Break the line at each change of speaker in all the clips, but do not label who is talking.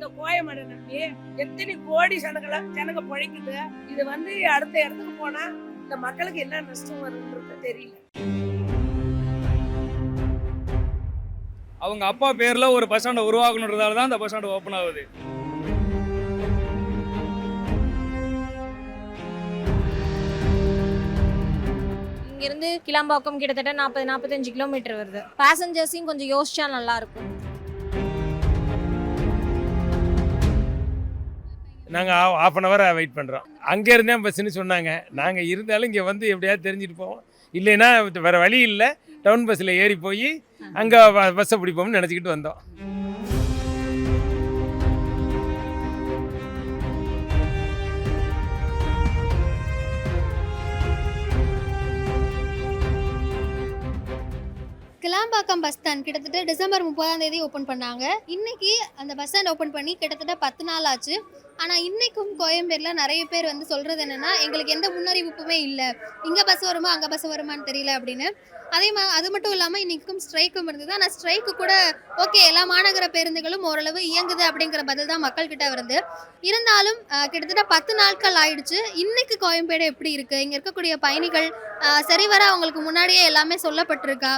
இந்த கோயமடை நம்பி எத்தனை கோடி ஜனங்களை ஜனங்க பிழைக்குது. இது வந்து அடுத்த இடத்துக்கு போனா இந்த மக்களுக்கு என்ன நஷ்டம் வரும்ன்றது தெரியல.
அவங்க அப்பா பேரில் ஒரு பஸ் ஸ்டாண்டை உருவாக்கணுன்றதால தான் அந்த பஸ் ஸ்டாண்டு ஓப்பன் ஆகுது.
இங்கிருந்து கிளம்பாக்கம் கிட்டத்தட்ட நாற்பது நாற்பத்தஞ்சு கிலோமீட்டர் வருது. பேசஞ்சர்ஸையும் கொஞ்சம் யோசிச்சா நல்லா இருக்கும்.
நாங்கள் ஆஃப் அன் ஹவர் வெயிட் பண்ணுறோம் அங்கே இருந்தே பஸ்ஸுன்னு சொன்னாங்க. நாங்கள் இருந்தாலும் இங்கே வந்து எப்படியாவது தெரிஞ்சுட்டு போவோம். இல்லைன்னா வேறு வழி இல்லை. டவுன் பஸ்ஸில் ஏறி போய் அங்கே பஸ்ஸை பிடிப்போம்னு நினச்சிக்கிட்டு வந்தோம்.
கிளாம்பாக்கம் பஸ் ஸ்டாண்ட் கிட்டத்தட்ட டிசம்பர் முப்பதாம் தேதி ஓப்பன் பண்ணாங்க. இன்னைக்கு அந்த பஸ் ஸ்டாண்ட் ஓப்பன் பண்ணி கிட்டத்தட்ட பத்து நாள் ஆச்சு. ஆனால் இன்றைக்கும் கோயம்பேடில் நிறைய பேர் வந்து சொல்கிறது என்னென்னா எங்களுக்கு எந்த முன்னறிவிப்புமே இல்லை. இங்கே பஸ் வருமா அங்கே பஸ் வருமான்னு தெரியல அப்படின்னு. அதே மா அது மட்டும் இல்லாமல் இன்றைக்கும் ஸ்ட்ரைக்கும் இருந்தது ஆனால் ஸ்ட்ரைக்கு கூட ஓகே எல்லா மாநகர பேருந்துகளும் ஓரளவு இயங்குது அப்படிங்கிற பதில் தான் மக்கள்கிட்ட வருது. இருந்தாலும் கிட்டத்தட்ட பத்து நாட்கள் ஆயிடுச்சு. இன்னைக்கு கோயம்பேடு எப்படி இருக்குது இங்கே இருக்கக்கூடிய பயணிகள் சரிவர அவங்களுக்கு முன்னாடியே எல்லாமே சொல்லப்பட்டிருக்கா.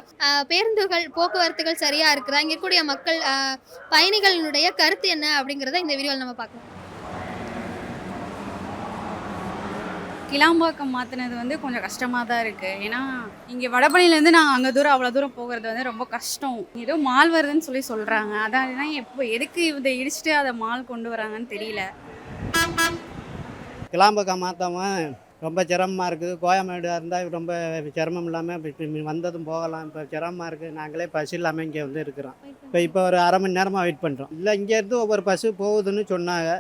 பேருந்துகள் போக்குவரத்துகள் சரியாக இருக்குதா? இங்கே இருக்கக்கூடிய மக்கள் பயணிகளினுடைய கருத்து என்ன அப்படிங்கிறத இந்த வீடியோவில் நம்ம பார்க்கலாம்.
கிளாம்பாக்கம் மாற்றினது வந்து கொஞ்சம் கஷ்டமாக தான் இருக்குது ஏன்னா இங்கே வடபழனிலேருந்து நாங்கள் அங்கே தூரம் அவ்வளோ தூரம் போகிறது வந்து ரொம்ப கஷ்டம். ஏதோ மால் வருதுன்னு சொல்லி சொல்கிறாங்க அதான் எப்போ எதுக்கு இதை இடிச்சிட்டு அதை மால் கொண்டு வராங்கன்னு தெரியல.
கிளாம்பாக்கம் மாற்றாமல் ரொம்ப சிரமமாக இருக்குது. கோயம்பேடாக இருந்தால் ரொம்ப சிரமம் இல்லாமல் இப்போ வந்ததும் போகலாம். இப்போ சிரமமாக இருக்குது நாங்களே பஸ் இல்லாமல் இங்கே வந்து இருக்கிறோம். இப்போ இப்போ ஒரு அரை மணி நேரமாக வெயிட் பண்ணுறோம் இல்லை இங்கேருந்து ஒவ்வொரு பஸ்ஸு போகுதுன்னு சொன்னாங்க.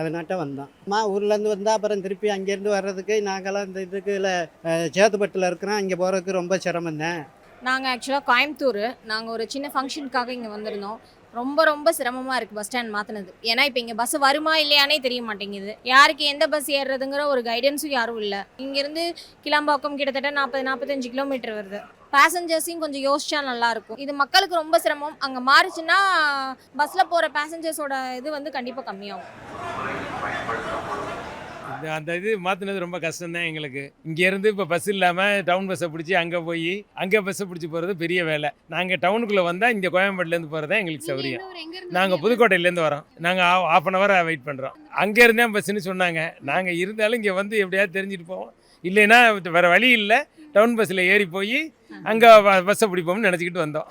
அதனாட்ட வந்தோம். அம்மா ஊர்லேருந்து வந்தால் அப்புறம் திருப்பி அங்கேருந்து வர்றதுக்கு நாங்களாம் இந்த இதுக்கு இல்லை சேத்துப்பட்டில் இருக்கிறோம். இங்கே போகிறதுக்கு ரொம்ப சிரமம் தான்?
நாங்கள் ஆக்சுவலாக கோயம்புத்தூர். நாங்கள் ஒரு சின்ன ஃபங்க்ஷனுக்காக இங்கே வந்திருந்தோம். ரொம்ப ரொம்ப சிரமமாக இருக்குது பஸ் ஸ்டாண்ட் மாற்றினது ஏன்னா இப்போ இங்கே பஸ் வருமா இல்லையானே தெரிய மாட்டேங்குது. யாருக்கு எந்த பஸ் ஏறுறதுங்கிற ஒரு கைடன்ஸும் யாரும் இல்லை. இங்கேருந்து கிளம்பாக்கம் கிட்டத்தட்ட நாற்பது நாற்பத்தஞ்சு கிலோமீட்டர் வருது. பேசஞ்சர்ஸையும் கொஞ்சம் யோசிச்சா நல்லா இருக்கும். இது மக்களுக்கு ரொம்ப சிரமம். அங்கே மாறுச்சுன்னா பஸ்ஸில் போகிற பேசஞ்சர்ஸோட இது வந்து கண்டிப்பாக கம்மியாகும்.
அந்த இது மாற்றினது ரொம்ப கஷ்டம்தான் எங்களுக்கு. இங்கேருந்து இப்போ பஸ் இல்லாமல் டவுன் பஸ்ஸை பிடிச்சி அங்கே போய் அங்கே பஸ்ஸை பிடிச்சி போகிறது பெரிய வேலை. நாங்கள் டவுனுக்குள்ளே வந்தால் இங்கே கோயம்பேட்டிலேருந்து போகிறது தான் எங்களுக்கு சௌரியம். நாங்கள் புதுக்கோட்டையிலேருந்து வரோம். நாங்கள் ஆஃப் அன் ஹவர் வெயிட் பண்ணுறோம் அங்கே இருந்தே பஸ்ஸுன்னு சொன்னாங்க. நாங்கள் இருந்தாலும் இங்கே வந்து எப்படியாவது தெரிஞ்சுட்டு போவோம். இல்லைன்னா வேறு வழி இல்லை. டவுன் பஸ்ஸில் ஏறி போய் அங்கே பஸ்ஸை பிடிப்போம்னு நினச்சிக்கிட்டு வந்தோம்.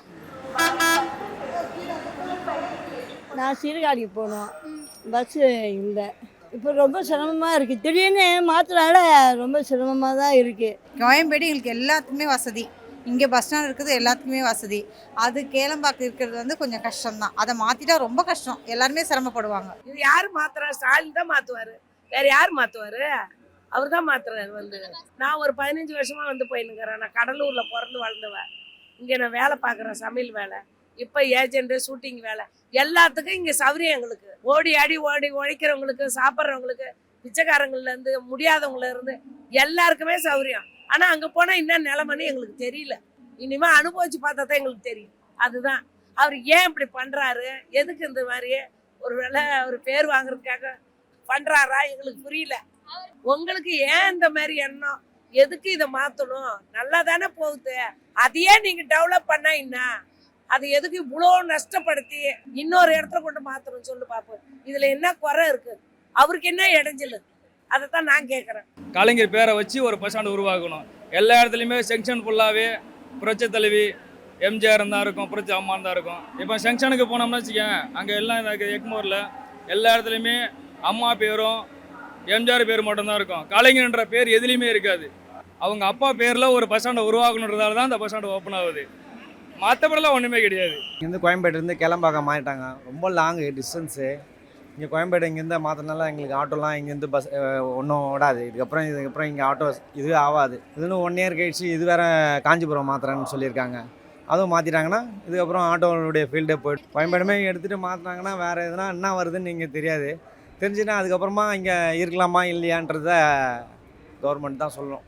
நான் சீர்காழிக்கு போனோம். பஸ்ஸு இல்லை. இப்போ ரொம்ப சிரமமாக இருக்குது திடீர்னு மாற்றினால ரொம்ப சிரமமாக தான் இருக்குது
கோயம்பேடு எங்களுக்கு எல்லாத்துக்குமே வசதி. இங்கே பஸ் ஸ்டாண்ட் இருக்குது எல்லாத்துக்குமே வசதி. அது கேளம்பாக்கம் இருக்கிறது வந்து கொஞ்சம் கஷ்டம்தான். அதை மாற்றிட்டா ரொம்ப கஷ்டம். எல்லாருமே சிரமப்படுவாங்க.
இது யாரு மாத்துறா ஸ்டாலின் தான் மாத்துவாரு. வேற யார் மாத்துவாரு? அவர் தான் மாத்துறாரு வந்து. நான் ஒரு பதினஞ்சு வருஷமா வந்து போயின்னுக்கிறேன். நான் கடலூர்ல பிறந்து வளர்ந்தவன் இங்க நான் வேலை பார்க்குறேன் சமையல் வேலை. இப்போ ஏஜென்ட் ஷூட்டிங் வேலை. எல்லாத்துக்கும் இங்க சௌரியம் எங்களுக்கு. ஓடி ஆடி ஓடி உழைக்கிறவங்களுக்கு சாப்பிட்றவங்களுக்கு பிச்சைக்காரங்கள்ல இருந்து முடியாதவங்கள இருந்து எல்லாருக்குமே சௌகரியம். ஆனா அங்க போனா என்ன நிலைமைன்னு எங்களுக்கு தெரியல. இனிமேல் அனுபவிச்சு பார்த்தா தான் எங்களுக்கு தெரியும். அதுதான். அவர் ஏன் இப்படி பண்றாரு? எதுக்கு இந்த மாதிரி ஒரு வேளை அவர் பேர் வாங்குறதுக்காக பண்றாரா? எங்களுக்கு புரியல. உங்களுக்கு ஏன் இந்த மாதிரி எண்ணம்? எதுக்கு இதை மாத்தணும்? நல்லா தானே போகுது. அதையே நீங்க டெவலப் பண்ணா என்ன? அது எதுக்கு இவ்வளோ நஷ்டப்படுத்தி இன்னொரு இடத்துல கொண்டு மாத்தணும் சொல்லு பார்ப்போம் இதில் என்ன குறை இருக்கு? அவருக்கு என்ன இடைஞ்சல்? அதை தான் நான் கேட்குறேன்
கலைஞர் பேரை வச்சு ஒரு பஸ் ஸ்டாண்டு உருவாக்கணும். எல்லா இடத்துலையுமே செங்ஷன் ஃபுல்லாகவே புரட்சி தலைவி எம்ஜிஆர் தான் இருக்கும் புரட்சி அம்மான் தான் இருக்கும். இப்போ செங்ஷனுக்கு போனோம்னு வச்சுக்கேன் அங்கே எல்லாம் இருக்குது எக்மோரில் எல்லா இடத்துலையுமே அம்மா பேரும் எம்ஜிஆர் பேர் மட்டும்தான் இருக்கும். கலைஞர்ன்ற பேர் எதுலேயுமே இருக்காது. அவங்க அப்பா பேரில் ஒரு பஸ் ஸ்டாண்டை உருவாக்கணுன்றதால தான் அந்த பஸ் ஸ்டாண்டு ஓப்பன் ஆகுது. மற்றபடிலாம் ஒன்றுமே கிடையாது.
இங்கேருந்து கோயம்பேட்டிலேருந்து கிளம்பாக்கம் மாறிட்டாங்க. ரொம்ப லாங்கு டிஸ்டன்ஸு இங்கே கோயம்பேடு இங்கேருந்து மாற்றினால எங்களுக்கு ஆட்டோலாம் இங்கேருந்து பஸ் ஒன்றும் ஓடாது. இதுக்கப்புறம் இதுக்கப்புறம் இங்கே ஆட்டோ இது ஆகாது இதுன்னு ஒன் இயர் கழிச்சு இது வேறு காஞ்சிபுரம் மாற்றுறேன்னு சொல்லியிருக்காங்க. அதுவும் மாற்றிட்டாங்கன்னா இதுக்கப்புறம் ஆட்டோனுடைய ஃபீல்டே போய்ட்டு கோயம்பேடுமே எடுத்துகிட்டு மாற்றினாங்கன்னா வேறு எதுனா என்ன வருதுன்னு இங்கே தெரியாது. தெரிஞ்சுன்னா அதுக்கப்புறமா இங்கே இருக்கலாமா இல்லையான்றத கவர்மெண்ட் தான் சொல்லணும்